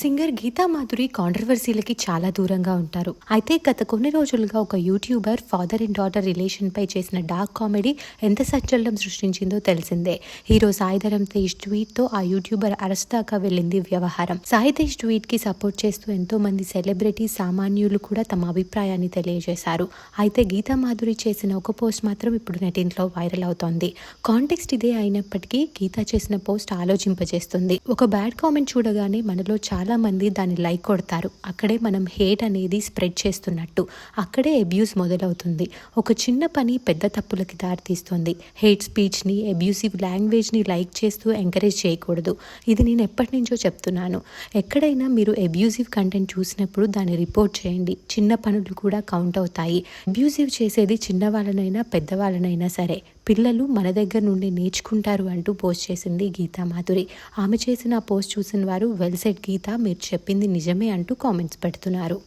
Singer Gita Madhuri కాంట్రవర్సీలకి చాలా దూరంగా ఉంటారు. అయితే గత కొన్ని రోజులుగా ఒక YouTuber father and daughter relation పై చేసిన డార్క్ కామెడీ ఎంత సంచలనం సృష్టించిందో తెలిసిందే. హీరో సాయిధరం తేజ్ ట్వీట్తో ఆ యూట్యూబర్ అరెస్ట్ దాకా వెళ్ళింది వ్యవహారం. సాయి తేజ్ ట్వీట్కి సపోర్ట్ చేస్తూ ఎంతో మంది సెలబ్రిటీ సామాన్యులు కూడా తమ అభిప్రాయాన్ని తెలియజేశారు. అయితే గీతా మాధురి చేసిన ఒక పోస్ట్ మాత్రం ఇప్పుడు నెటింట్లో వైరల్ అవుతోంది. కాంటెక్స్ట్ ఇదే అయినప్పటికీ గీత చేసిన పోస్ట్ ఆలోచింపజేస్తుంది. ఒక బ్యాడ్ కామెంట్ చూడగానే మనలో చాలా మంది దాన్ని లైక్ కొడతారు. అక్కడే మనం హేట్ అనేది స్ప్రెడ్ చేస్తున్నట్టు. అక్కడే అబ్యూస్ మొదలవుతుంది. ఒక చిన్న పని పెద్ద తప్పులకి దారితీస్తుంది. హేట్ స్పీచ్ని అబ్యూసివ్ లాంగ్వేజ్ని లైక్ చేస్తూ ఎంకరేజ్ చేయకూడదు. ఇది నేను ఎప్పటి నుంచో చెప్తున్నాను. ఎక్కడైనా మీరు అబ్యూజివ్ కంటెంట్ చూసినప్పుడు దాన్ని రిపోర్ట్ చేయండి. చిన్న పనులు కూడా కౌంట్ అవుతాయి. అబ్యూజివ్ చేసేది చిన్నవాళ్ళనైనా పెద్దవాళ్ళనైనా సరే. పిల్లలు మన దగ్గర నుండి నేర్చుకుంటారు అంటూ పోస్ట్ చేసింది గీతా మాధురి. ఆమె చేసిన పోస్ట్ చూసిన వారు వెల్ సెట్ గీత మీరు చెప్పింది నిజమే అంటూ కామెంట్స్ పెడుతున్నారు.